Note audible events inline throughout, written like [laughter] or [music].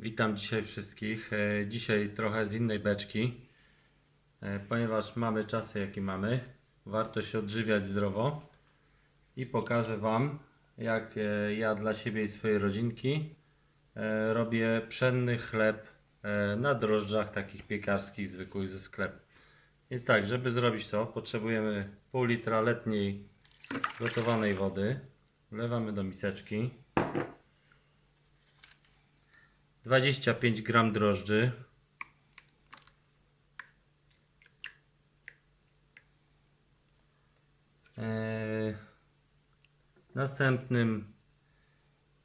Witam dzisiaj wszystkich. E, Dzisiaj trochę z innej beczki, e, ponieważ mamy czasy jakie mamy. Warto się odżywiać zdrowo i pokażę Wam, jak e, ja dla siebie i swojej rodzinki robię pszenny chleb na drożdżach takich piekarskich, zwykłych ze sklepu. Więc tak, żeby zrobić to, potrzebujemy pół litra letniej gotowanej wody. Wlewamy do miseczki. 25 gram drożdży. Eee, Następnym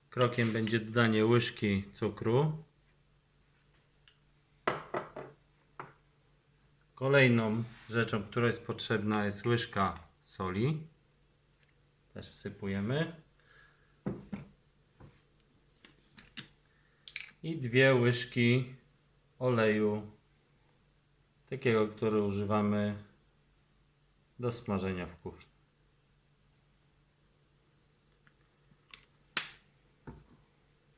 krokiem będzie dodanie łyżki cukru. Kolejną rzeczą, która jest potrzebna jest łyżka soli. Też wsypujemy. I dwie łyżki oleju takiego, który używamy do smażenia w kuchni.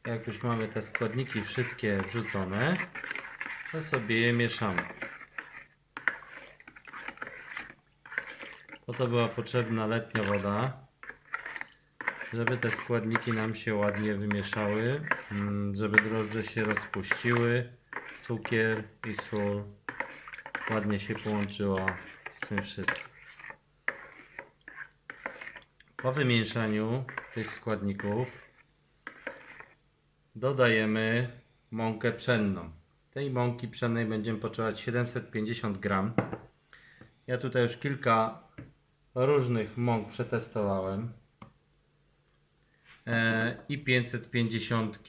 Jak już mamy te składniki wszystkie wrzucone, to sobie je mieszamy. Po to była potrzebna letnia woda, żeby te składniki nam się ładnie wymieszały, mm, żeby drożdże się rozpuściły, cukier i sól ładnie się połączyła z tym wszystkim. Po wymieszaniu tych składników dodajemy mąkę pszenną. Tej mąki pszennej będziemy potrzebować 750 gram. Ja tutaj już kilka różnych mąk przetestowałem i 550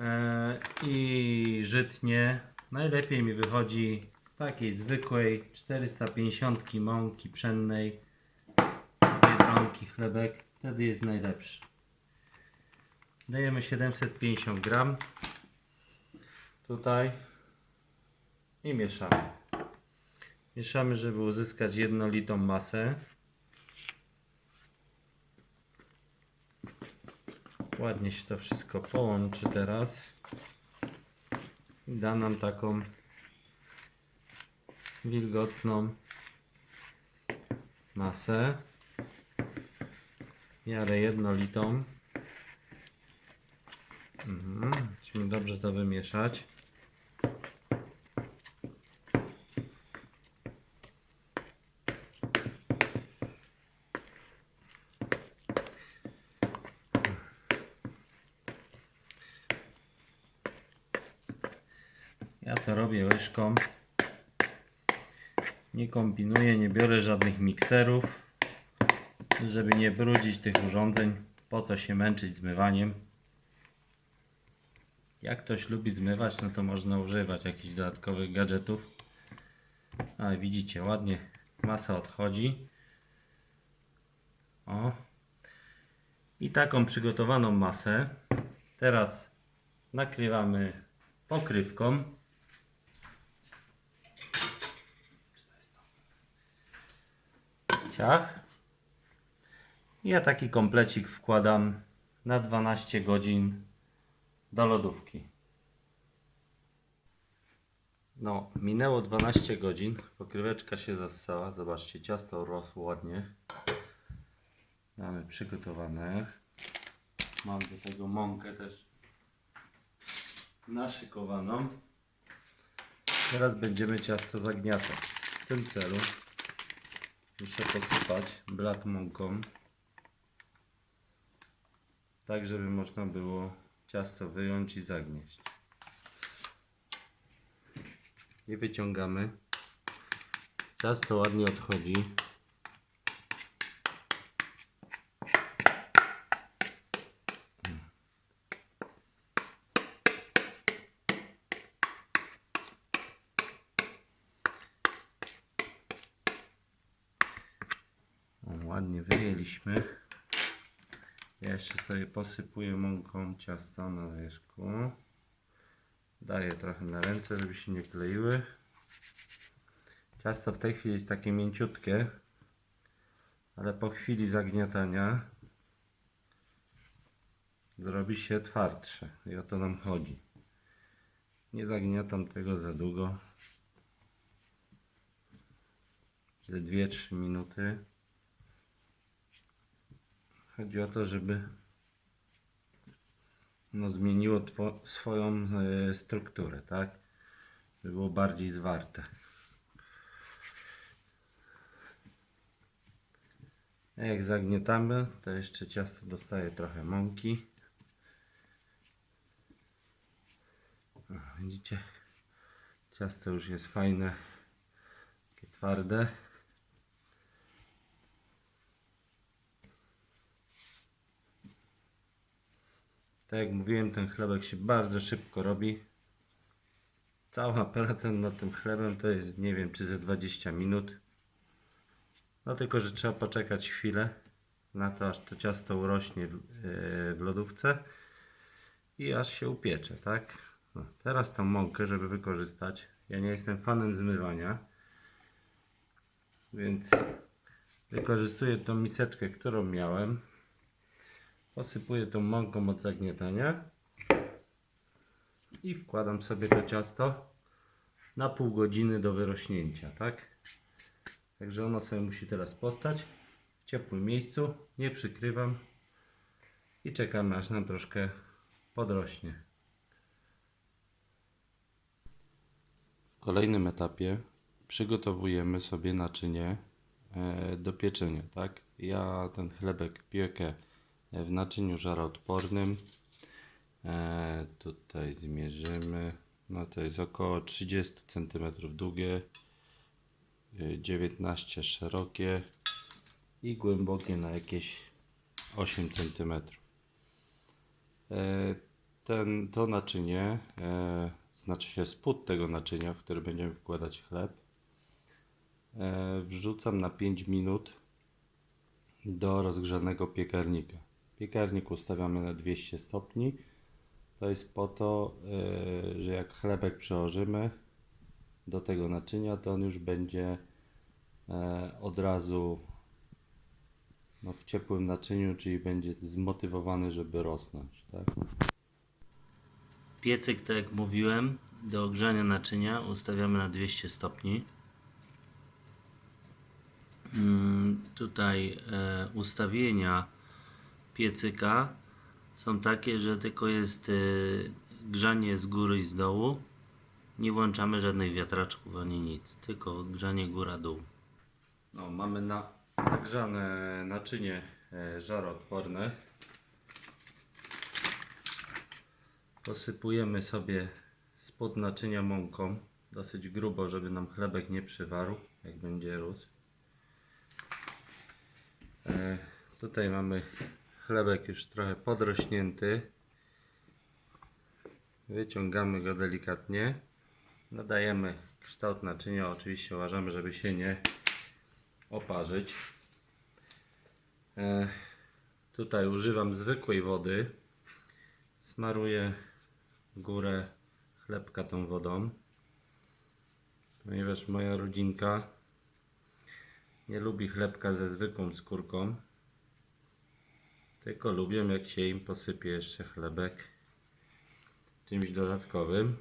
e, i żytnie. Najlepiej mi wychodzi z takiej zwykłej 450 mąki pszennej, biedronki chlebek, wtedy jest najlepszy. Dajemy 750 gram tutaj i mieszamy. Mieszamy, żeby uzyskać jednolitą masę. Ładnie się to wszystko połączy teraz. I da nam taką wilgotną masę. W miarę jednolitą. Mhm. Musimy dobrze to wymieszać. Ja to robię łyżką. Nie kombinuję, nie biorę żadnych mikserów, żeby nie brudzić tych urządzeń. Po co się męczyć zmywaniem? Jak ktoś lubi zmywać, no to można używać jakichś dodatkowych gadżetów. Ale widzicie, ładnie masa odchodzi. O. I taką przygotowaną masę teraz nakrywamy pokrywką. Ciach. Ja taki komplecik wkładam na 12 godzin do lodówki. No, minęło 12 godzin, pokryweczka się zassała. Zobaczcie, ciasto rosło ładnie. Mamy przygotowane. Mam do tego mąkę też naszykowaną. Teraz będziemy ciasto zagniatać. W tym celu muszę posypać blat mąką. Tak, żeby można było ciasto wyjąć i zagnieść. I wyciągamy. Ciasto ładnie odchodzi. Ładnie wyjęliśmy. Ja jeszcze sobie posypuję mąką ciasto na wierzchu. Daję trochę na ręce, żeby się nie kleiły. Ciasto w tej chwili jest takie mięciutkie, ale po chwili zagniatania zrobi się twardsze. I o to nam chodzi. Nie zagniatam tego za długo. Ze 2-3 minuty. Chodzi o to, żeby no, zmieniło two, swoją e, strukturę, tak? By było bardziej zwarte. Jak zagniatamy, to jeszcze ciasto dostaje trochę mąki. Widzicie? Ciasto już jest fajne, takie twarde. Tak jak mówiłem, ten chlebek się bardzo szybko robi. Cała [laughs] praca nad tym chlebem to jest, nie wiem, czy ze 20 minut. No tylko, że trzeba poczekać chwilę na to, aż to ciasto urośnie w, yy, w lodówce i aż się upiecze, tak? No, teraz tą mąkę, żeby wykorzystać. Ja nie jestem fanem zmywania, więc wykorzystuję tą miseczkę, którą miałem. Posypuję tą mąką od zagniatania i wkładam sobie to ciasto na pół godziny do wyrośnięcia, tak? Także ono sobie musi teraz postać w ciepłym miejscu, nie przykrywam i czekamy aż nam troszkę podrośnie. W kolejnym etapie przygotowujemy sobie naczynie e, do pieczenia, tak? Ja ten chlebek piekę w naczyniu żaroodpornym. E, tutaj zmierzymy. No to jest około 30 cm długie, e, 19 szerokie i głębokie na jakieś 8 cm. E, ten, to naczynie, e, znaczy się spód tego naczynia, w który będziemy wkładać chleb, e, wrzucam na 5 minut do rozgrzanego piekarnika. Piekarnik ustawiamy na 200 stopni. To jest po to, yy, że jak chlebek przełożymy do tego naczynia, to on już będzie e, od razu no, w ciepłym naczyniu, czyli będzie zmotywowany, żeby rosnąć. Tak? Piecyk, tak jak mówiłem, do ogrzania naczynia ustawiamy na 200 stopni. Mm, Tutaj e, ustawienia piecyka są takie, że tylko jest e, grzanie z góry i z dołu. Nie włączamy żadnych wiatraczków ani nic, tylko grzanie góra-dół. No, mamy na, nagrzane naczynie e, żaroodporne. Posypujemy sobie spod naczynia mąką, dosyć grubo, żeby nam chlebek nie przywarł, jak będzie rósł. E, tutaj mamy chlebek już trochę podrośnięty. Wyciągamy go delikatnie. Nadajemy kształt naczynia. Oczywiście uważamy, żeby się nie oparzyć. E, tutaj używam zwykłej wody. Smaruję górę chlebka tą wodą. Ponieważ moja rodzinka nie lubi chlebka ze zwykłą skórką. Tylko lubią jak się im posypie jeszcze chlebek czymś dodatkowym.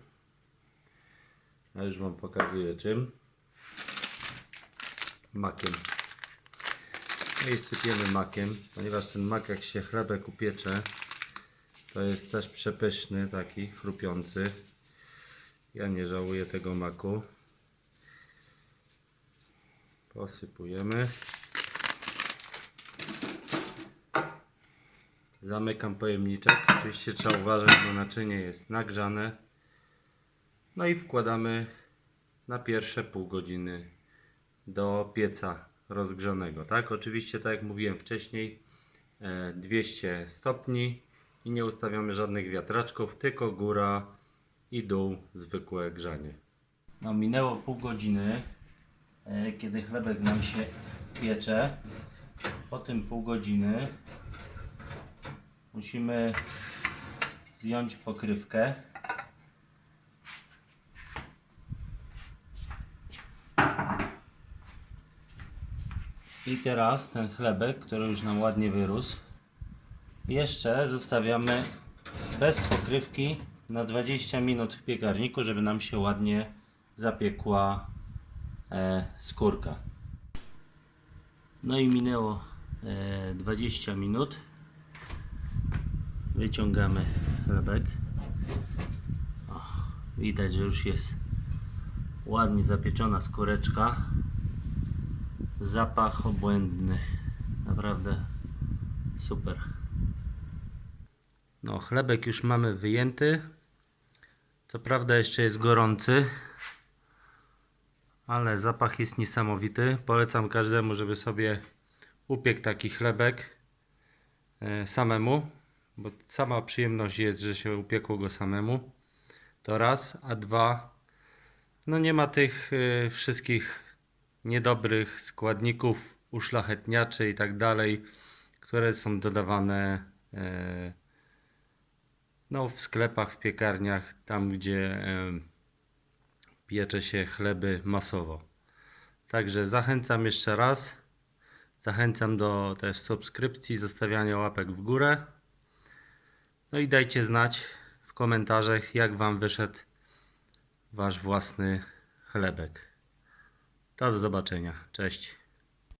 A już Wam pokazuję czym. Makiem. No i sypiemy makiem, ponieważ ten mak jak się chlebek upiecze, to jest też przepyszny, taki chrupiący. Ja nie żałuję tego maku. Posypujemy. Zamykam pojemniczek. Oczywiście trzeba uważać, bo naczynie jest nagrzane. No i wkładamy na pierwsze pół godziny do pieca rozgrzanego. Tak, oczywiście, tak jak mówiłem wcześniej, e, 200 stopni i nie ustawiamy żadnych wiatraczków, tylko góra i dół, zwykłe grzanie. No, minęło pół godziny, e, kiedy chlebek nam się piecze. Po tym pół godziny musimy zdjąć pokrywkę. I teraz ten chlebek, który już nam ładnie wyrósł, Jeszcze zostawiamy bez pokrywki na 20 minut w piekarniku, żeby nam się ładnie zapiekła e, skórka. No i minęło e, 20 minut. Wyciągamy chlebek. O, widać, że już jest ładnie zapieczona skóreczka. Zapach obłędny. Naprawdę super. No, chlebek już mamy wyjęty. Co prawda jeszcze jest gorący, ale zapach jest niesamowity. Polecam każdemu, żeby sobie upiekł taki chlebek e, samemu, bo sama przyjemność jest, że się upiekło go samemu. To raz, a dwa, no nie ma tych e, wszystkich niedobrych składników, uszlachetniaczy i tak dalej, które są dodawane e, no, w sklepach, w piekarniach, tam gdzie em, piecze się chleby masowo. Także zachęcam jeszcze raz. Zachęcam do też subskrypcji, zostawiania łapek w górę. No i dajcie znać w komentarzach, jak Wam wyszedł Wasz własny chlebek. To do zobaczenia. Cześć.